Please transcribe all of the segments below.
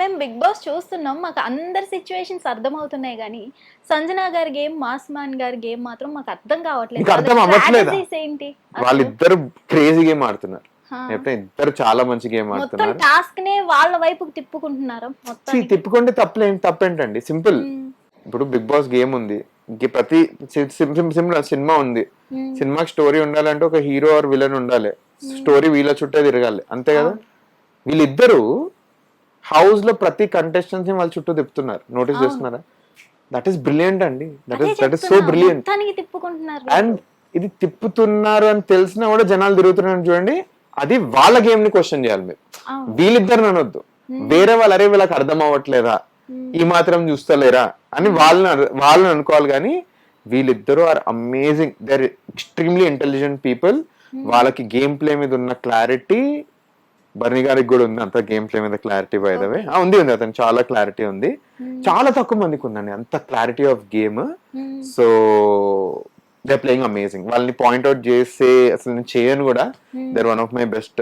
మేము big boss చూస్తున్నాం. మాకు అందరి సిచ్యువేషన్స్ అర్థమవుతున్నాయి కానీ సంజన గారి గేమ్ మాస్మాన్ గారి గేమ్ మాత్రం మాకు అర్థం కావట్లేదు. అర్థం అవ్వట్లేదా? ఏంటి? వాళ్ళిద్దరు క్రేజీ గేమ్ ఆడుతున్నారు. ఇద్దరు చాలా మంచి గేమ్ ఆడుతున్నారు. టాస్క్ నే వాళ్ళ వైపుకి తిప్పుకుంటున్నారు తిప్పుకుంటే తప్పలేం తప్పేంటండి? సింపుల్ ఇప్పుడు బిగ్ బాస్ గేమ్ ఉంది. ప్రతి సింపుల్ సినిమా ఉంది. సినిమాకి స్టోరీ ఉండాలంటే ఒక హీరో ఆర్ విలన్ ఉండాలి. స్టోరీ వీళ్ళ చుట్టే తిరగాలి. అంతే కదా? వీళ్ళిద్దరు హౌస్లో ప్రతి కంటెస్టెన్స్ని వాళ్ళ చుట్టూ తిప్పుతున్నారు. నోటీస్ చేస్తున్నారా? దట్ ఈస్ బ్రిలియంట్ అండి. That is that is so brilliant and ఇది తిప్పుతున్నారు అని తెలిసినా కూడా జనాలు తిరుగుతున్నారు చూడండి. అది వాళ్ళ గేమ్ని క్వశ్చన్ చేయాలి మీరు. వీళ్ళిద్దరు అనొద్దు. వేరే వాళ్ళు అరే వీళ్ళకి అర్థం అవ్వట్లేదా? ఈ మాత్రం చూస్తలేరా? అని వాళ్ళని వాళ్ళని అనుకోవాలి కానీ వీళ్ళిద్దరూ are amazing they are extremely intelligent people వాళ్ళకి గేమ్ ప్లే మీద ఉన్న క్లారిటీ బర్నీ గారికి కూడా ఉంది. అంత గేమ్ ప్లే మీద క్లారిటీ బైదవే ఉంది ఉంది. అతను చాలా క్లారిటీ ఉంది. చాలా తక్కువ మందికి ఉందండి. అంత clarity of game Hmm. So they playing amazing వాళ్ళని పాయింట్అవుట్ చేసే అసలు నేను చేయను కూడా. They're one of my best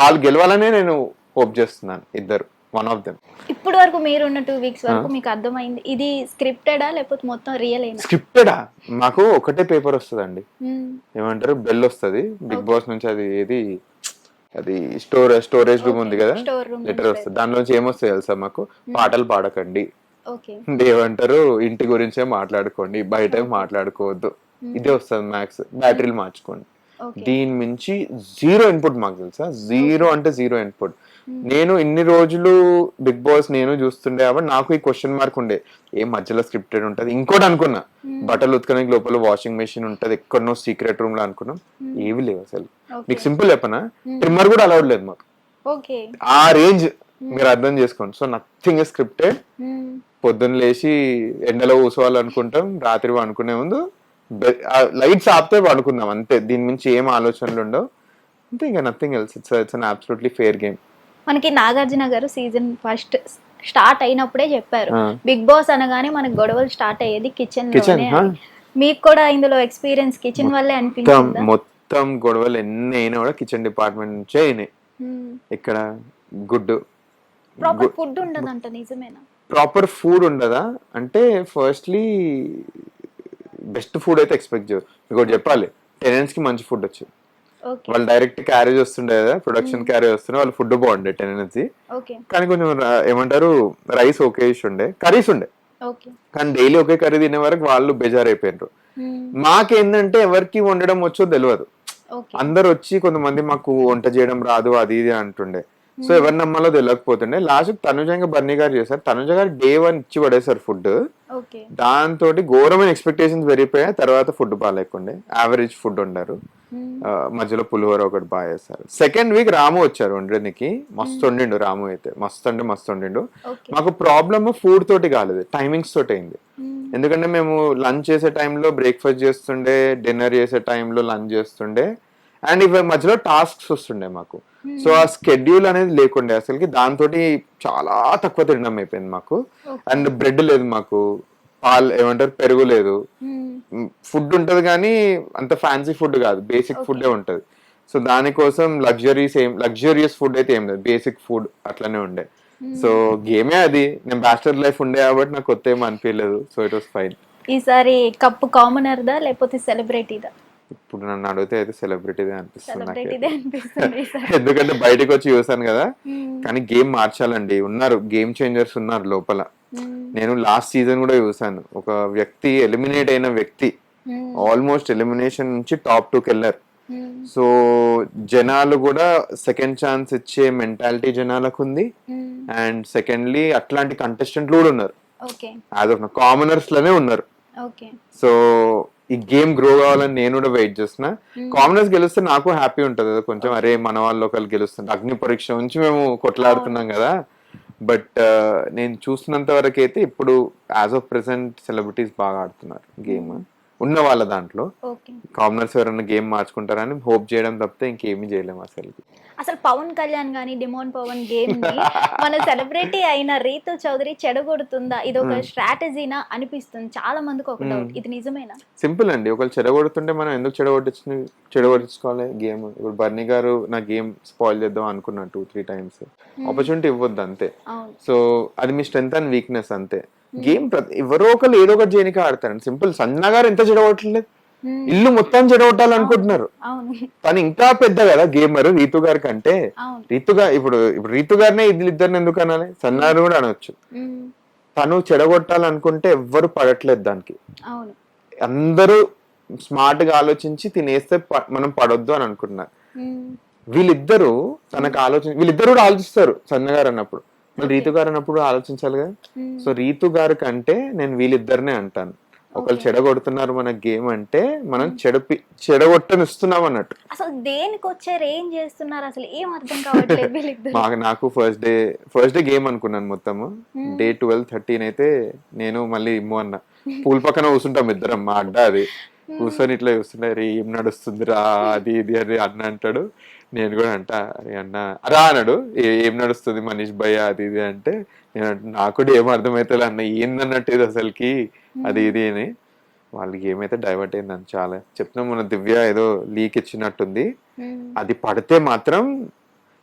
వాళ్ళు గెలవాలనే నేను హోప్ చేస్తున్నాను ఇద్దరు. వన్ ఆఫ్ దెమ్ ఇప్పటి వరకు మీరు ఉన్న టూ వీక్స్ వరకు మీకు అర్థమైంది. ఇది స్క్రిప్టెడా లేకపోతే మొత్తం రియల్ అయినా స్క్రిప్టెడా మాకు ఒకటే పేపర్ వస్తుందండి. ఏమంటారు? బెల్ వస్తుంది. బిగ్ బాస్ నుంచి అది ఏది అది స్టోర్ స్టోరేజ్ రూమ్ ఉంది కదా? లెటర్ వస్తుంది. దానిలోంచి ఏమొస్తాయి తెలుసా మాకు? పాటలు పాడకండి. ఏమంటారు ఇంటి గురించే మాట్లాడుకోండి బయట మాట్లాడుకోవద్దు. ఇదే వస్తుంది మ్యాక్స్ బ్యాటరీలు మార్చుకోండి. దీని మించి జీరో ఇన్పుట్ మాకు తెలుసా? జీరో అంటే జీరో ఇన్పుట్ నేను ఇన్ని రోజులు బిగ్ బాస్ నేను చూస్తుండే కాబట్టి నాకు ఈ క్వశ్చన్ మార్క్ ఉండే. ఏ మధ్యలో స్క్రిప్టెడ్ ఉంటది? ఇంకోటి అనుకున్నా. బట్టలు ఉతకడానికి లోపల వాషింగ్ మెషిన్ ఉంటది. ఎక్కడనో సీక్రెట్ రూమ్లో అనుకున్నాం. ఏవి లేవు అసలు. మీకు సింపుల్ చెప్పనా? ట్రిమ్మర్ కూడా అలౌడ్ లేదు మాకు. ఓకే ఆ రేంజ్ మీరు అర్థం చేసుకోండి. సో నథింగ్ స్క్రిప్టెడ్ పొద్దున్న లేచి ఎండలో కూసోవాలనుకుంటాం రాత్రి అనుకునే ముందు లైట్స్ ఆపితే పడుకుందాం అంతే. దీని మించి ఏం ఆలోచనలు ఉండవు. అంతే ఇంకా nothing else it's it's an absolutely fair game మనకి నాగార్జున గారు సీజన్ ఫస్ట్ స్టార్ట్ అయినప్పుడే చెప్పారు. బిగ్ బాస్ అనగానే మనకు గొడవలు స్టార్ట్ అయ్యేది కిచెన్. అని. మీకు కూడా ఇందులో ఎక్స్పీరియన్స్ కిచెన్ వల్లే అనిపించిందా? మొత్తం గొడవలు ఎన్ని అయినా కూడా కిచెన్ డిపార్ట్మెంట్ నుంచే అయినాయి. ఇక్కడ గుడ్. ప్రాపర్ ఫుడ్ ఉండదంట నిజమేనా? ప్రాపర్ ఫుడ్ ఉండదా? అంటే ఫస్ట్లీ బెస్ట్ ఫుడ్ అయితే ఎక్స్పెక్ట్ చేయరు మీకు చెప్పాలి. టెనెంట్స్కి మంచి ఫుడ్ వచ్చింది. ఓకే వాళ్ళు డైరెక్ట్ క్యారేజ్ వస్తుండే కదా ప్రొడక్షన్ క్యారేజ్ వస్తుండే వాళ్ళు ఫుడ్ బాగుండే టెనెన్సీ కానీ కొంచెం ఏమంటారు రైస్ ఓకే ఉండే కర్రీస్ ఉండే. కానీ డైలీ ఒకే కర్రీ తినే వరకు వాళ్ళు బెజార్ అయిపోయినారు మాకేందంటే ఎవరికి వండడం వచ్చో తెలియదు అందరు వచ్చి కొంతమంది మాకు వంట చేయడం రాదు అది ఇది అంటుండే. సో ఎవరి నమ్మాలో తెలియకపోతుండే లాస్ట్ తనుజ ఇంకా బర్నీ గారు చేశారు. తనుజ గారు డే వన్ ఇచ్చి పడేశారు ఫుడ్. దాంతో ఘోరమైన ఎక్స్పెక్టేషన్స్ పెరిగిపోయాయి. తర్వాత ఫుడ్ బాగాలేకుండే. యావరేజ్ ఫుడ్ వండారు ఆ, మధ్యలో పులిహోర ఒకటి బాగా చేస్తారు సెకండ్ వీక్ రాము వచ్చారు వండడానికి మస్తు వండిండు రాము అయితే. మస్తు అంటే మస్తు వండిండు. మాకు ప్రాబ్లమ్ ఫుడ్ తోటి కాలేదు. టైమింగ్స్ తోటి అయింది. ఎందుకంటే మేము లంచ్ చేసే టైంలో బ్రేక్ఫాస్ట్ చేస్తుండే డిన్నర్ చేసే టైంలో లంచ్ చేస్తుండే. అండ్ ఇవి మధ్యలో టాస్క్స్ వస్తుండే మాకు. సో ఆ స్కెడ్యూల్ అనేది లేకుండే అసలుకి దాంతో చాలా తక్కువ తినడం అయిపోయింది మాకు. అండ్ బ్రెడ్ లేదు మాకు. పాలు ఏమంటారు? పెరుగు లేదు. ఫుడ్ ఉంటది కానీ అంత ఫ్యాన్సీ ఫుడ్ కాదు. బేసిక్ ఫుడ్ ఉంటది. సో దానికోసం లగ్జరీస్ ఏం లగ్జరియస్ ఫుడ్ అయితే ఏం లేదు. బేసిక్ ఫుడ్ అట్లనే ఉండే. సో గేమే అది. నేను బ్యాచిలర్ లైఫ్ ఉండే కాబట్టి నాకు కొత్త ఏం అనిపించలేదు. సో ఇట్ వాస్ ఫైన్ ఈసారి కప్పు కామనర్దా లేకపోతే సెలబ్రిటీదా ఇప్పుడు నన్ను అడిగితే అయితే సెలబ్రిటీదే అనిపిస్తుంది ఎందుకంటే బయటకు వచ్చి చూసాను కదా. Hmm. కానీ గేమ్ మార్చాలండి. ఉన్నారు. గేమ్ చేంజర్స్ ఉన్నారు లోపల. Hmm. నేను లాస్ట్ సీజన్ కూడా చూసాను ఒక వ్యక్తి ఎలిమినేట్ అయిన వ్యక్తి. Hmm. ఆల్మోస్ట్ ఎలిమినేషన్ నుంచి టాప్ టూకి వెళ్ళారు. Hmm. సో జనాలు కూడా సెకండ్ ఛాన్స్ ఇచ్చే మెంటాలిటీ జనాలకు ఉంది. Hmm. అండ్ సెకండ్లీ అట్లాంటి కంటెస్టెంట్లు కూడా ఉన్నారు. యాజ్ ఆఫ్ కామనర్స్లోనే ఉన్నారు. సో ఈ గేమ్ గ్రో కావాలని నేను కూడా వెయిట్ చేస్తున్నా. కామనర్స్ గెలిస్తే నాకు హ్యాపీ ఉంటది. కదా కొంచెం అరే మన వాళ్ళు ఒకళ్ళు గెలుస్తుంది అగ్ని పరీక్ష నుంచి మేము కొట్లాడుతున్నాం కదా. బట్ నేను చూస్తున్నంత వరకు అయితే ఇప్పుడు యాజ్ ఆఫ్ ప్రెసెంట్ సెలబ్రిటీస్ బాగా ఆడుతున్నారు. గేమ్ ఉన్న వాళ్ళ దాంట్లో. కామనర్స్ ఎవరైనా గేమ్ మార్చుకుంటారని హోప్ చేయడం తప్పితే ఇంకేమీ చేయలేము అసలు అసలు పవన్ కళ్యాణ్ గానీ డిమోన్ పవన్ గేమ్ మన సెలబ్రిటీ అయిన రీతు చౌదరి చెడగొడుతుందా? ఇది ఒక స్ట్రాటజీనా అనిపిస్తుంది. చాలా మందికి ఒక డౌట్. ఇది నిజమేనా? సింపుల్ అండి. ఒకళ్ళు చెడగొడుతుంటే మనం ఎందుకు చెడగొట్టించు చెడగొట్టించుకోవాలి గేమ్? ఇప్పుడు బర్నీ గారు నా గేమ్ స్పాయిల్ చేద్దాం అనుకున్నాను టూ త్రీ టైమ్స్. ఆపర్చునిటీ ఇవ్వద్దు అంతే. సో అది మీ స్ట్రెంత్ అండ్ వీక్నెస్ అంతే. గేమ్ ఎవరో ఒకరు ఏదో ఒకటి చేయడానికి ఆడతారండి సింపుల్ సన్న గారు ఎంత చెడగొట్టలేదు Hmm. ఇల్లు మొత్తం చెడగొట్టాలనుకుంటున్నారు తను ఇంకా పెద్ద కదా గేమర్ రీతు గారి కంటే. రీతు గారు ఇప్పుడు ఇప్పుడు రీతు గారినే ఇద్దరు ఇద్దరిని ఎందుకు అనాలి? సన్నారు కూడా అనొచ్చు. Hmm. తను చెడగొట్టాలనుకుంటే ఎవ్వరు పడట్లేదు దానికి. అందరూ స్మార్ట్గా ఆలోచించి తినేస్తే మనం పడొద్దు అని అనుకుంటున్నారు. Hmm. వీళ్ళిద్దరూ తనకు ఆలోచన వీళ్ళిద్దరు కూడా ఆలోచిస్తారు సన్నగారు అన్నప్పుడు. మళ్ళీ రీతు గారు అన్నప్పుడు ఆలోచించాలి కదా Hmm. సో రీతు గారి కంటే నేను వీళ్ళిద్దరినే అంటాను. ఒకళ్ళు. చెడగొడుతున్నారు మన గేమ్ అంటే మనం చెడపి చెడగొట్టనిస్తున్నాం అన్నట్టు. అసలు దేనికి వచ్చారు ఏం చేస్తున్నారు? అసలు ఏం అర్థం కావట్లేదు మాకు నాకు first day first day game అనుకున్నాను మొత్తము. Hmm. డే ట్వెల్వ్ థర్టీన్ అయితే నేను మళ్ళీ ఇమ్ము అన్న. పూల్ పక్కన కూర్చుంటాం ఇద్దరం మా అడ్డ అది. కూర్చొని ఇట్లా చూస్తుంటే "అరే, ఏం నడుస్తుందిరా అది ఇది అని అన్న అంటాడు. నేను కూడా అంట అరే అన్న అరా అన్నాడు. "ఏ- నడుస్తుంది మనీష్ భయ్య? అది ఇది అంటే నేను నాకు కూడా ఏం అర్థమైతే అన్న ఏందన్నట్టు ఇది అసలుకి అది ఇది అని. వాళ్ళకి ఏమైతే డైవర్ట్ అయిందని చాలా చెప్తున్నాం మన దివ్య ఏదో లీక్ ఇచ్చినట్టుంది. అది పడితే మాత్రం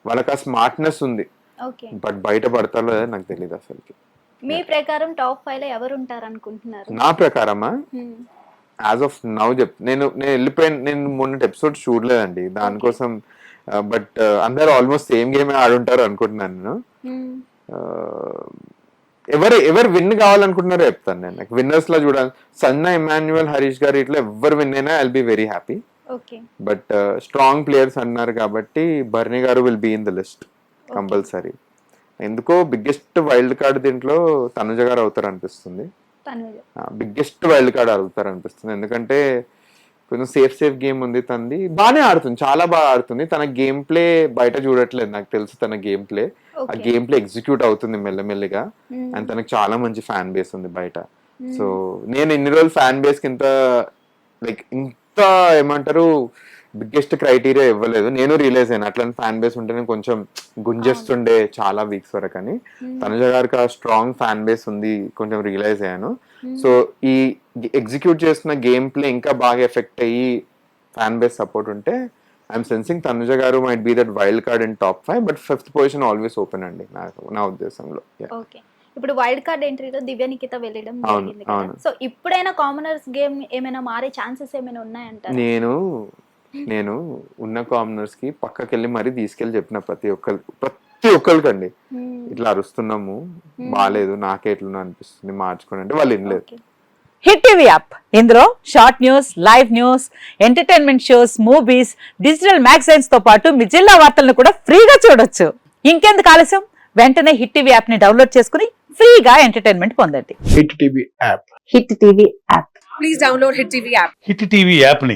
వాళ్ళకి ఆ స్మార్ట్నెస్ ఉంది. బట్ బయట పడతారో లేదో నాకు తెలియదు అసలుకి. మీ ప్రకారం టాప్ ఫైవ్లో ఎవరు ఉంటారు అనుకుంటున్నారు నా ప్రకారమా. యాజ్ ఆఫ్ నౌ చెప్ నేను నేను వెళ్ళిపోయిన నేను మొన్నటి ఎపిసోడ్ చూడలేదండి. దానికోసం బట్ అందరు ఆల్మోస్ట్ సేమ్ గేమ్ ఆడుంటారు అనుకుంటున్నాను నేను. Hmm. Uh, ఎవరు ఎవరు విన్ కావాలనుకుంటున్నారో చెప్తాను నేను. నాకు విన్నర్స్లో చూడాలి సన్న ఇమాన్యువల్ హరీష్ గారు ఇట్లా ఎవరు విన్ అయినా I'll be very happy okay but strong players అన్నారు కాబట్టి Bharani garu will be in the list compulsory. ఎందుకో బిగ్గెస్ట్ వైల్డ్ కార్డ్ దీంట్లో తనుజ గారు అవుతారు అనిపిస్తుంది బిగ్గెస్ట్ వైల్డ్ కార్డ్ అడుగుతారు అనిపిస్తుంది ఎందుకంటే కొంచెం సేఫ్ సేఫ్ గేమ్ ఉంది తనది బాగానే ఆడుతుంది చాలా బాగా ఆడుతుంది. తన గేమ్ ప్లే బయట చూడట్లేదు నాకు తెలుసు తన గేమ్ ప్లే ఆ గేమ్ ప్లే ఎగ్జిక్యూట్ అవుతుంది మెల్లమెల్లిగా. Hmm. అండ్ తనకు చాలా మంచి ఫ్యాన్ బేస్ ఉంది బయట. సో నేను ఇన్ని రోజులు ఫ్యాన్ బేస్కి ఇంత లైక్ ఇంత ఏమంటారు బిగ్గెస్ట్ క్రైటీరియా ఇవ్వలేదు. నేను రియలైజ్ అయ్యాను అట్లాంటి ఫ్యాన్ బేస్ ఉంటే నేను కొంచెం గుంజేస్తుండే చాలా వీక్స్ వరకు అని. తనుజ గారికి ఆ స్ట్రాంగ్ ఫ్యాన్ బేస్ ఉంది కొంచెం రియలైజ్ అయ్యాను. సో ఈ ఎగ్జిక్యూట్ చేస్తున్న గేమ్ ప్లే ఇంకా బాగా ఎఫెక్ట్ అయ్యి ఫ్యాన్ బేస్ సపోర్ట్ ఉంటే I'm sensing Tanuja garu might be that wild card in top five but fifth position always open అండి నా ఉద్దేశంలో. ఓకే ఇప్పుడు వైల్డ్ కార్డ్ ఎంట్రీలో దివ్య నిఖిత వెళ్ళడం జరిగింది. సో ఇప్పుడైనా కామనర్స్ గేమ్ ఏమైనా మారే ఛాన్సెస్ ఏమైనా ఉన్నాయంటారా? నేను నేను ఉన్న కామనర్స్కి పక్కకి వెళ్ళి మరీ తీసుకెళ్ళి చెప్పిన ప్రతి ఒక్కరి ప్రతి ఒక్కరికండి Hmm. ఇట్లా అరుస్తున్నాము. బాగాలేదు నాకే ఎట్లున్నా అనిపిస్తుంది మార్చుకోండి అంటే వాళ్ళు వినలేదు. Hit TV app. ఇందులో short news live news entertainment shows movies digital మ్యాగజైన్స్తో పాటు మీ జిల్లా వార్తలను కూడా ఫ్రీగా చూడొచ్చు. ఇంకెందుకు ఆలస్యం? వెంటనే హిట్ టీవీ యాప్ని డౌన్లోడ్ చేసుకుని ఫ్రీగా ఎంటర్టైన్మెంట్ పొందండి. Hit TV app. Hit TV app. Please download Hit TV app. Hit TV యాప్ని